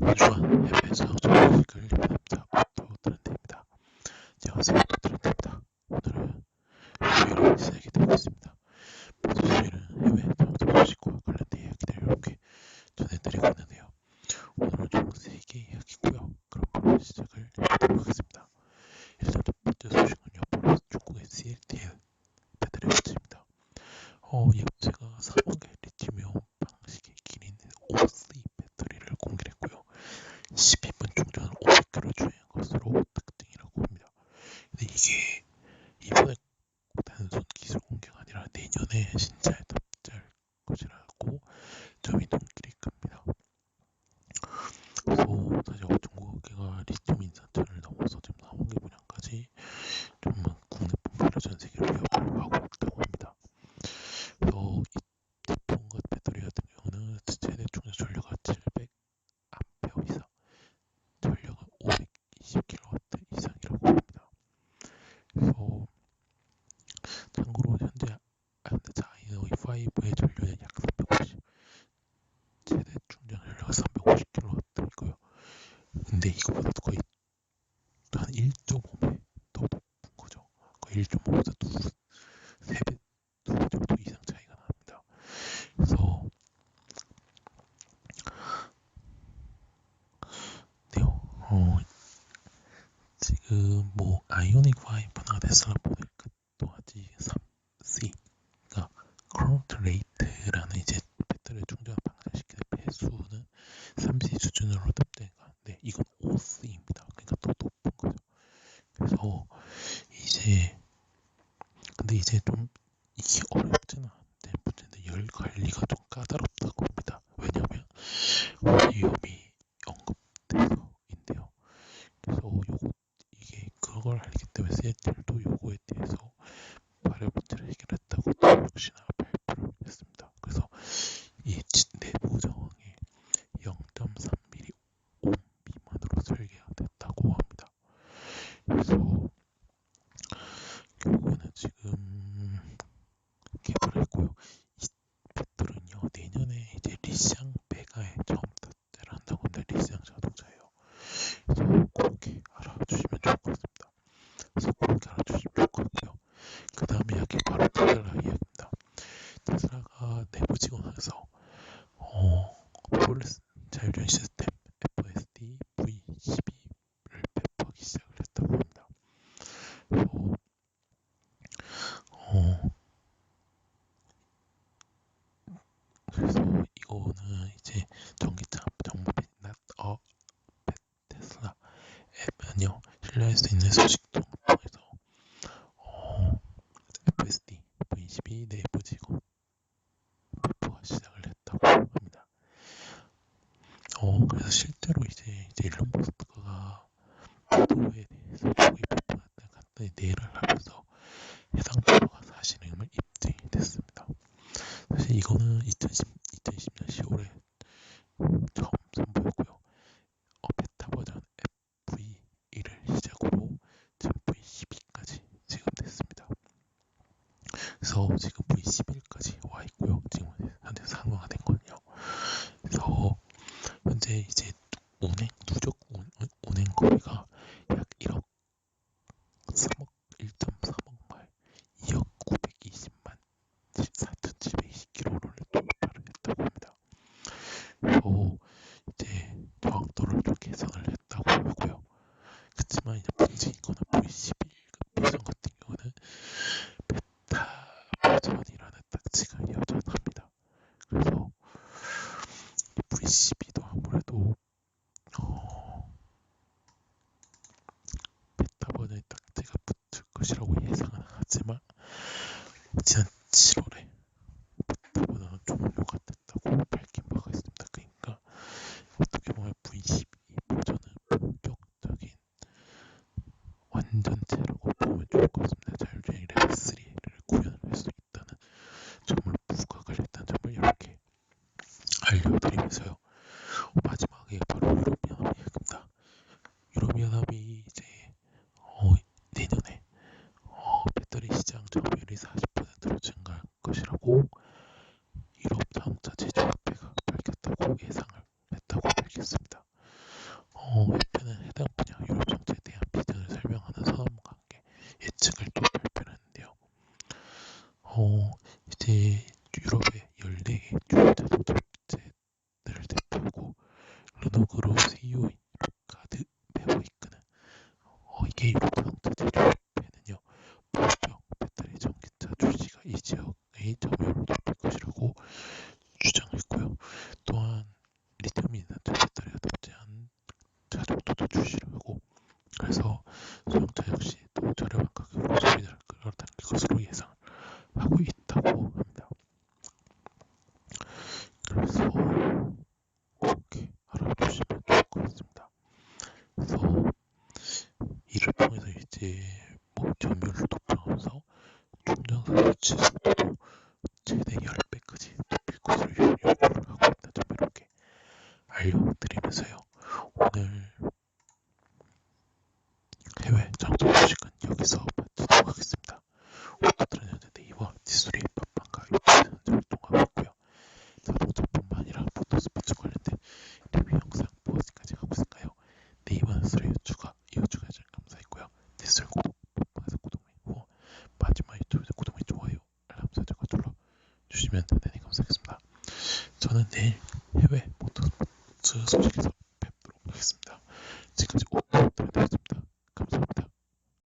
원주한 해외에서 소식을 남자 오토 트렌드입니다. 안녕하세요 트렌드입니다. 오늘은 수요일에 시작이 되고 있습니다. 모두 수요일은 해외 자동차 소식과 관련된 이야기들 이렇게 전해드리고 있는데요. 오늘은 총 3개 이야기고요. 그럼 바로 시작을 해보도록 하겠습니다. 일단 첫 번째 소식은요. 바로 중국의 CATL 배터리 업체입니다. 어, 이 업체가 3억의 리튬이온 방식의 기린 OC 배터리를 공개했고요. 12분 충전을 500km 주행한 것으로 특징이라고 합니다. 근데 이게 이번에 단순 기술 공개가 아니라 내년에 신차에 탑 50kg 나왔다니까요. 근데 이거보다 도 거의 한 1.5배 더 높은 거죠. 거의 1.5보다 2배, 3배, 2배 정도 이상 차이가 납니다. 그래서 네요. 어, 지금 뭐 아이오닉 5나 테슬라 모델 근데 이제 좀 이게 어렵지는 않은데 문제는 열 관리가 좀 까다롭다고 합니다. 왜냐면 위험이 언급돼서 인데요. 그래서 요거 이게 그걸 알기 때문에 세틀도 요거에 대해서 발열 문제를 해결했다고 또 역시나 발표를 했습니다. 그래서 이 내부 저항이 0.3mm 옴 미만으로 설계가 됐다고 합니다. 그래서 결국에는 지금 개발했고요. 이 배터리는요 내년에 이제 리쌍 베가에 처음 탑재를 한다고 합니다. 리쌍 자동차예요. 그래서 그렇게 알아주시면 좋을 것 같습니다. 그래서 그렇게 알아주시면 좋을 것 같고요. 그 다음 이야기 바로 테슬라 이야기입니다. 테슬라가 내부 직원에서 어, 폴리스 자율주행 시스템 FSD V12를 배포하기 시작을 했다고 합니다. 그래서 어, 그래서 이거는 이제 전기차 정보비 낫어 테슬라 앱은요 신뢰할 수 있는 소식통 통해서 어, FSD V12 내부 직원 배포가 시작을 했다고 합니다. 어 그래서 실제로 이제 이제 일론 머스크가 보 도에 대해서 배포한다 간단히 내를 하면서 해당 보도가 사실임을 입증이 됐습니다. 사실 이거는 2010, 2020년 10월에 처음 선보였고요. 어, 베타 버전 V1을 시작으로 지금 V12까지 지금 됐습니다. 그래서 지금 V11까지 와 있고요. 지금 현재 상용화된 거는요. 그래서 현재 이제 운행 누적 운, 운행 거리가 약 1억 3억 1.3억 마일 2억 920만 14,720km를 돌파를 했다고 합니다. 그래서 이제 정확도를 좀 개선을 했다고 하고요. 그렇지만 이제 문제인 거는 V11 버전 같은 경우는 베타 버전이라는 딱지가 여전합니다. 그래서 V12도 아무래도 어, 베타 버전의 딱지가 붙을 것이라고 예상은 하지만 지난 7월에 베타 버전은 종료가 됐다고 밝힌 바가 있습니다. 그러니까 어떻게 보면 V12 버전은 본격적인 완전체라고 보면 좋을 것 같습니다. 자율주행 레벨 3를 구현을 할수 있다는 점을 부각을 했다는 점을 이렇게 알려드리면서요. 마지막에 바로 유럽연합 이야기입니다. 유럽연합이 당시 유럽의 14개 주요자본 업체를 대표하고 르노그룹 CEO인 가드 메모 이끄는 어, 이게 유럽 전체 제조업에는요 보병, 배터리, 전기차 출시가 이 지역의 점유율을 높일 것이라고 주장했고요. 또한 리튬이나 배터리가 탑재한 자동차도 출시를 하고 그래서 소형차 역시 또 저렴한 가격으로 소비자를 끌어당길 것으로 예상. 통해서 이제 뭐 점유율을 높여가면서 충전소 설치 속도도 최대 10배까지 높일 것으로 요구를 하고 있다. 좀 이렇게 알려드리면서요. 오늘 해외 장소 소식은 여기서 마치도록 하겠습니다. 오늘은 현재 네이버 디스토리 팟빵과 유튜브에서 활동하고 있고요. 자동차뿐만 아니라 모터스포츠 관련된 리뷰 영상 무엇까지 하고 있을까요? 네이버 디스토리 추가, 이어주가 잘 감사했고요. 디스토리 구독, 팟빵에서 구독 후 마지막 유튜브에서 구독 및 좋아요, 알람 설정과 눌러 주시면 대단히 감사하겠습니다. 저는 내일 해외 모터스포츠 소식에서